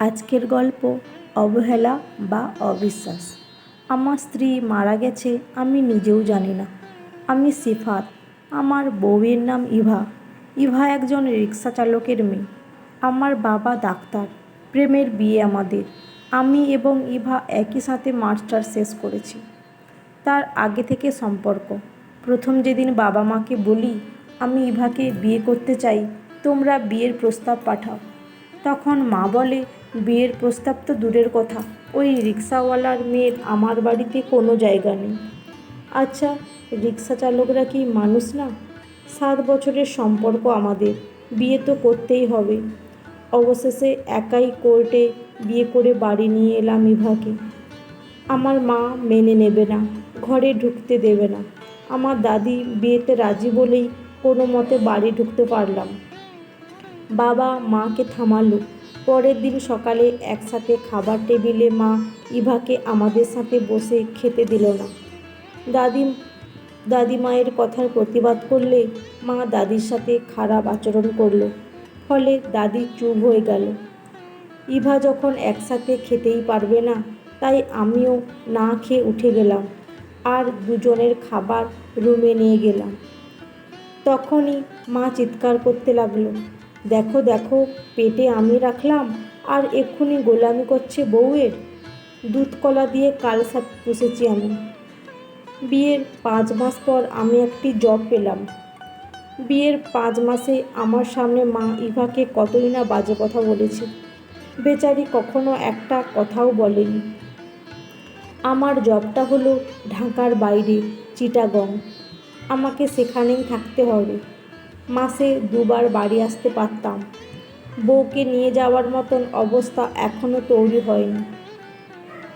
আজকের গল্প, অবহেলা বা অবিশ্বাস। আমার স্ত্রী মারা গেছে, আমি নিজেও জানি না। আমি সিফাত, আমার বউয়ের নাম ইভা। ইভা একজন রিক্সা চালকের মেয়ে। আমার বাবা ডাক্তার, প্রেমের বিয়ে আমাদের। আমি এবং ইভা একই সাথে মাস্টার শেষ করেছি। তার আগে থেকে সম্পর্ক। প্রথম যেদিন বাবা মাকে বলি, আমি ইভাকে বিয়ে করতে চাই, তোমরা বিয়ের প্রস্তাব পাঠাও। তখন মা বলে বিয়ের প্রস্তাব তো দূরের কথা। ওই রিক্সাওয়ালার মেয়ের আমার বাড়িতে কোনো জায়গা নেই। আচ্ছা রিক্সা চালকরা কি মানুষ না? সাত বছরের সম্পর্ক আমাদের, বিয়ে তো করতেই হবে। অবশেষে একাই কোর্টে বিয়ে করে বাড়ি নিয়ে এলাম ইভাকে। আমার মা মেনে নেবে না, ঘরে ঢুকতে দেবে না। আমার দাদি বিয়েতে রাজি বলেই কোনো মতে বাড়ি ঢুকতে পারলাম। বাবা মাকে থামালো পরের দিন সকালে একসাথে খাবার টেবিলে মা ইভাকে আমাদের সাথে বসে খেতে দিল না। দাদি দাদি মায়ের কথার প্রতিবাদ করলে মা দাদির সাথে খারাপ আচরণ করল। ফলে দাদি চুপ হয়ে গেল। ইভা যখন একসাথে খেতেই পারবে না, তাই আমিও না খেয়ে উঠে গেলাম আর দুজনের খাবার রুমে নিয়ে গেলাম। তখনই মা চিৎকার করতে লাগল। দেখো দেখো, পেটে আমি রাখলাম আর এক্ষুনি গোলামি করছে বউয়ের। দুধ কলা দিয়ে কাল সাপ পুষেছি আমি। বিয়ের পাঁচ মাস পর আমি একটি জব পেলাম। বিয়ের পাঁচ মাসে আমার সামনে মা ইভাকে কতই না বাজে কথা বলেছে। বেচারি কখনো একটা কথাও বলেনি। আমার জবটা হলো ঢাকার বাইরে, চিটাগং। আমাকে সেখানেই থাকতে হবে। মাসে দুবার বাড়ি আসতে পারতাম। বউকে নিয়ে যাওয়ার মতন অবস্থা এখনও তৈরি হয়নি।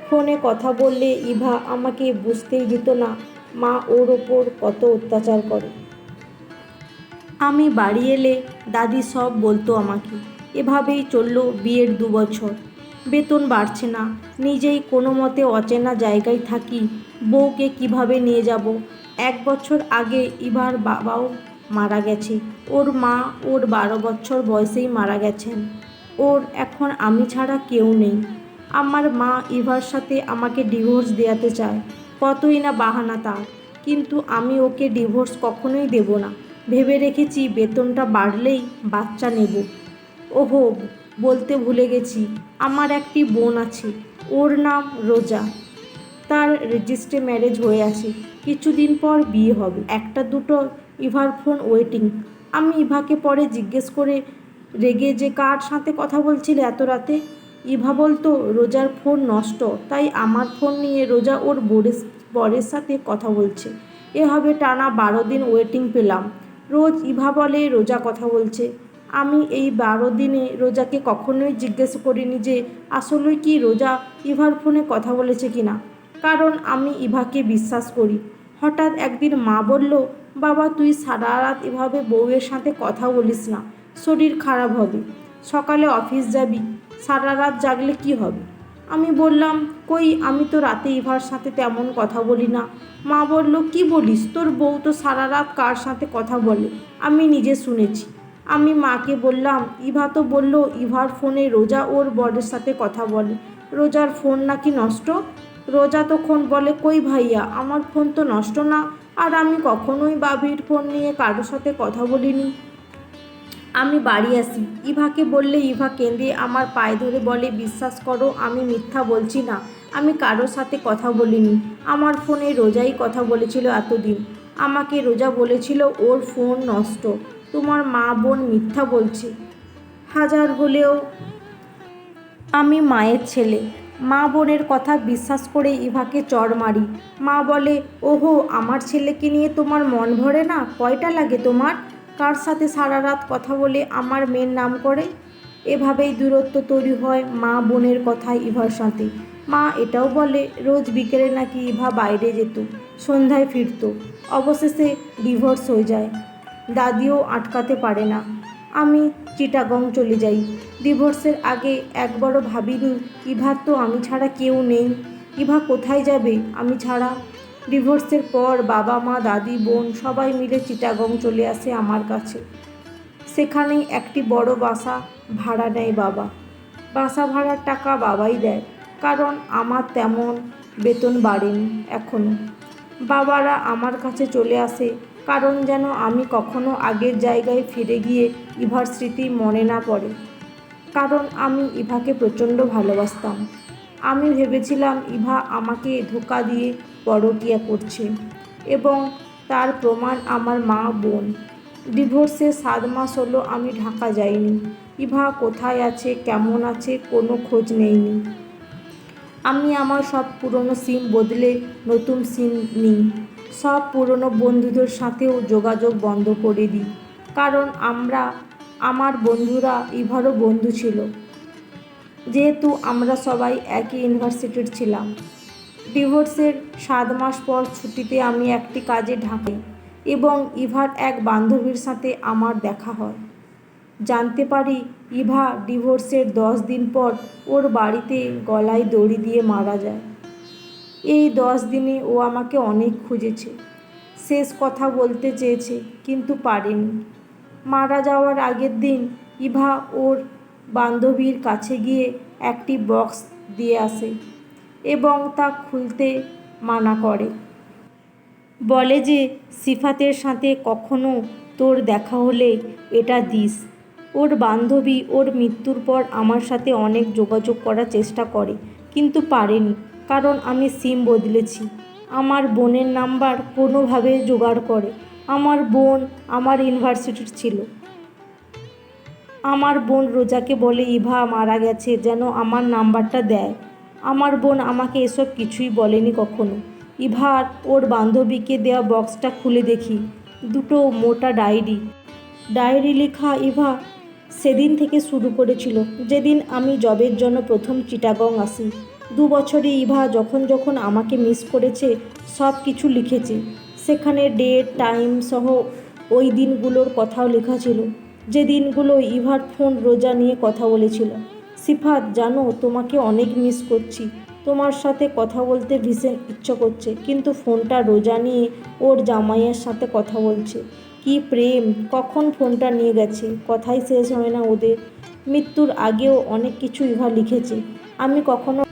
ফোনে কথা বললে ইভা আমাকে বুঝতেই দিত না, মা ওর ওপর কত অত্যাচার করে। আমি বাড়ি এলে দাদি সব বলতো আমাকে, এভাবেই চলল বিয়ের দু বছর। বেতন বাড়ছে না, নিজেই কোনো মতে অচেনা জায়গায় থাকি, বউকে কীভাবে নিয়ে যাব? এক বছর আগে ইভার বাবাও মারা গেছে। ওর মা ওর বারো বছর বয়সেই মারা গেছেন। ওর এখন আমি ছাড়া কেউ নেই। আমার মা ইভার সাথে আমাকে ডিভোর্স দেওয়াতে চায়। কতই না বাহানা তার। কিন্তু আমি ওকে ডিভোর্স কখনোই দেব না। ভেবে রেখেছি বেতনটা বাড়লেই বাচ্চা নেব। ওহো, বলতে ভুলে গেছি। আমার একটি বোন আছে। ওর নাম রোজা। তার রেজিস্ট্রে ম্যারেজ হয়ে আছে। কিছুদিন পর বিয়ে হবে। একটা দুটো ইভার ফোন ওয়েটিং। আমি ইভাকে পরে জিজ্ঞেস করে, রেগে যে কার সাথে কথা বলছিলে এত রাতে? ইভা বলতো, রোজার ফোন নষ্ট, তাই আমার ফোন নিয়ে রোজা ওর বোরের বরের সাথে কথা বলছে। এভাবে টানা বারো দিন ওয়েটিং পেলাম। রোজ ইভা বলে, রোজা কথা বলছে। আমি এই বারো দিনে রোজাকে কখনোই জিজ্ঞেস করিনি যে আসলে কি রোজা ইভার ফোনে কথা বলেছে কি না কারণ আমি ইভাকে বিশ্বাস করি। হঠাৎ একদিন মা বলল বাবা, তুই সারা রাত এভাবে বউয়ের সাথে কথা বলিস না। শরীর খারাপ হবে। সকালে অফিস যাবি। সারা রাত জাগলে কি হবে? আমি বললাম, কই, আমি তো রাতে ইভার সাথে তেমন কথা বলি না। মা বলল, কি বলিস? তোর বউ তো সারা রাত কার সাথে কথা বলে? আমি নিজে শুনেছি। আমি মাকে বললাম, ইভা তো বলল, ইভার ফোনে রোজা ওর বরের সাথে কথা বলে। রোজার ফোন নাকি নষ্ট? রোজা তখন বলে, কই ভাইয়া, আমার ফোন তো নষ্ট না। আর আমি কখনোই বাবির ফোন নিয়ে কারোর সাথে কথা বলিনি। আমি বাড়ি আসি। ইভাকে বললে, ইভা কেঁদে আমার পায়ে ধরে বলে, বিশ্বাস করো, আমি মিথ্যা বলছি না। আমি কারোর সাথে কথা বলিনি। আমার ফোনে রোজাই কথা বলেছিল এতদিন। আমাকে রোজা বলেছিল, ওর ফোন নষ্ট। তোমার মা বোন মিথ্যা বলছে। হাজার হলেও আমি মায়ের ছেলে। মা বোনের কথা বিশ্বাস করে ইভাকে চড় মারি। মা বলে, ওহো, আমার ছেলেকে নিয়ে তোমার মন ভরে না? কয়টা লাগে তোমার? কার সাথে সারা রাত কথা বলে আমার মেয়ের নাম করে? এভাবেই দূরত্ব তৈরি হয় মা বোনের কথায় ইভার সাথে। মা এটাও বলে, রোজ বিকেলে নাকি ইভা বাইরে যেত, সন্ধ্যায় ফিরত। অবশেষে ডিভোর্স হয়ে যায়। দাদিও আটকাতে পারে না। আমি চিটাগং চলে যাই। ডিভোর্সের আগে একবারও ভাবিনি ইভার তো আমি ছাড়া কেউ নেই। ইভা কোথায় যাবে আমি ছাড়া? ডিভোর্সের পর বাবা, মা, দাদি, বোন সবাই মিলে চিটাগং চলে আসে আমার কাছে। সেখানেই একটি বড় বাসা ভাড়া নেয় বাবা। বাসা ভাড়ার টাকা বাবাই দেয়, কারণ আমার তেমন বেতন বাড়েনি এখনও বাবারা আমার কাছে চলে আসে কারণ যেন আমি কখনো আগের জায়গায় ফিরে গিয়ে ইভার স্মৃতি মনে না পড়ে। কারণ আমি ইভাকে প্রচণ্ড ভালোবাসতাম। আমি ভেবেছিলাম ইভা আমাকে ধোকা দিয়ে পরকিয়া করছে এবং তার প্রমাণ আমার মা, বোন। ডিভোর্সে সাত মাস হলো আমি ঢাকা যাইনি। ইভা কোথায় আছে, কেমন আছে, কোনো খোঁজ নেইনি। আমি আমার সব পুরনো সিম বদলে নতুন সিম নিই। সব পুরনো বন্ধুদের সাথেও যোগাযোগ বন্ধ করে দিই। কারণ আমরা, আমার বন্ধুরা ইভারও বন্ধু ছিল। যেহেতু আমরা সবাই একই ইউনিভার্সিটির ছিলাম। ডিভোর্সের সাত মাস পর ছুটিতে আমি একটি কাজে ঢাকাই এবং ইভার এক বান্ধবীর সাথে আমার দেখা হয়। জানতে পারি ইভা ডিভোর্সের দশ দিন পর ওর বাড়িতে গলায় দড়ি দিয়ে মারা যায়। এই দশ দিনে ও আমাকে অনেক খুঁজেছে। শেষ কথা বলতে চেয়েছে, কিন্তু পারেনি। মারা যাওয়ার আগের দিন ইভা ওর বান্ধবীর কাছে গিয়ে একটি বক্স দিয়ে আসে এবং তা খুলতে মানা করে। বলে যে, সিফাতের সাথে কখনো তোর দেখা হলে এটা দিস। ওর বান্ধবী ওর মৃত্যুর পর আমার সাথে অনেক যোগাযোগ করার চেষ্টা করে, কিন্তু পারেনি। কারণ আমি সিম বদলেছি। আমার বোনের নাম্বার কোনোভাবে জোগাড় করে। আমার বোন আমার ইউনিভার্সিটির ছিল। আমার বোন রোজাকে বলে, ইভা, মারা গেছে, যেন আমার নাম্বারটা দেয়। আমার বোন আমাকে এসব কিছুই বলেনি কখনো। ইভার ওর বান্ধবীকে দেওয়া বক্সটা খুলে দেখি। দুটো মোটা ডায়েরি। ডায়েরি লেখা, ইভা, সেদিন থেকে শুরু করেছিল। যেদিন আমি জবের জন্য প্রথম চিটাগং আসি। দু বছরে ইভা যখন যখন আমাকে মিস করেছে, সব কিছু লিখেছে। সেখানে ডেট টাইম সহ ওই দিনগুলোর কথাও লেখা ছিল। যে দিনগুলো ইভার ফোন রোজা নিয়ে কথা বলেছিল। সিফাত, জানো, তোমাকে অনেক মিস করছি। তোমার সাথে কথা বলতে ভীষণ ইচ্ছা করছে, কিন্তু ফোনটা রোজা নিয়ে ওর জামাইয়ের সাথে কথা বলছে। কি প্রেম, কখন ফোনটা নিয়ে গেছে? কথাই শেষ হয় না ওদের। মৃত্যুর আগেও অনেক কিছু ইভা লিখেছে। আমি কখনো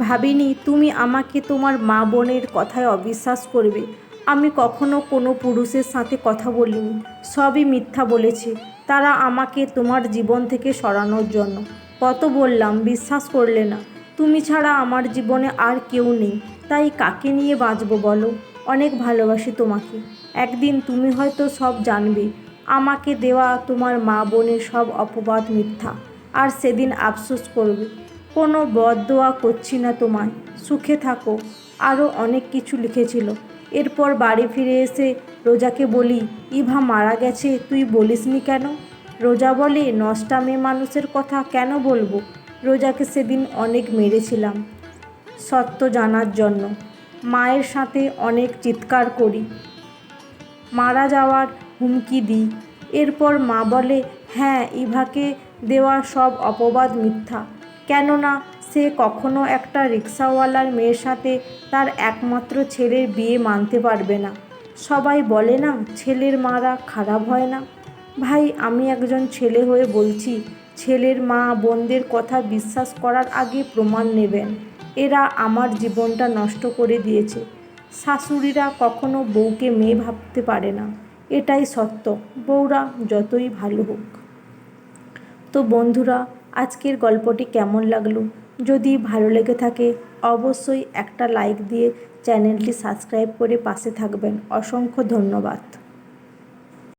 ভাবিনি তুমি আমাকে তোমার মা বোনের কথায় অবিশ্বাস করবে। আমি কখনো কোনো পুরুষের সাথে কথা বলিনি। সবই মিথ্যা বলেছে। তারা আমাকে তোমার জীবন থেকে সরানোর জন্য। কত বললাম, বিশ্বাস করলে না। তুমি ছাড়া আমার জীবনে আর কেউ নেই। তাই কাকে নিয়ে বাঁচবো বলো? অনেক ভালোবাসি তোমাকে। একদিন তুমি হয়তো সব জানবে। আমাকে দেওয়া তোমার মা বোনের সব অপবাদ মিথ্যা। আর সেদিন আফসোস করবে। কোনো বদদোয়া করছি না তোমায়। সুখে থাকো। আরও অনেক কিছু লিখেছিল। এরপর বাড়ি ফিরে এসে রোজাকে বলি, ইভা মারা গেছে, তুই বলিসনি কেন? রোজা বলে, নষ্টা মেয়ে মানুষের কথা কেন বলব? রোজাকে সেদিন অনেক মেরেছিলাম, সত্য জানার জন্য। মায়ের সাথে অনেক চিৎকার করি। মারা যাওয়ার হুমকি দিই। এরপর মা বলে হ্যাঁ ইভাকে দেওয়া সব অপবাদ মিথ্যা। কেননা সে কখনো একটা রিক্সাওয়ালার মেয়ের সাথে তার একমাত্র ছেলের বিয়ে মানতে পারবে না। সবাই বলে না, ছেলের মারা খারাপ হয় না। ভাই, আমি একজন ছেলে হয়ে বলছি, ছেলের মা বোনদের কথা বিশ্বাস করার আগে প্রমাণ নেবেন। এরা আমার জীবনটা নষ্ট করে দিয়েছে। শাশুড়িরা কখনো বউকে মেয়ে ভাবতে পারে না। এটাই সত্য। বউরা যতই ভালো হোক। তো বন্ধুরা আজকের গল্পটি কেমন লাগল? যদি ভালো লেগে থাকে, অবশ্যই একটা লাইক দিয়ে চ্যানেলটি সাবস্ক্রাইব করে পাশে থাকবেন। অসংখ্য ধন্যবাদ।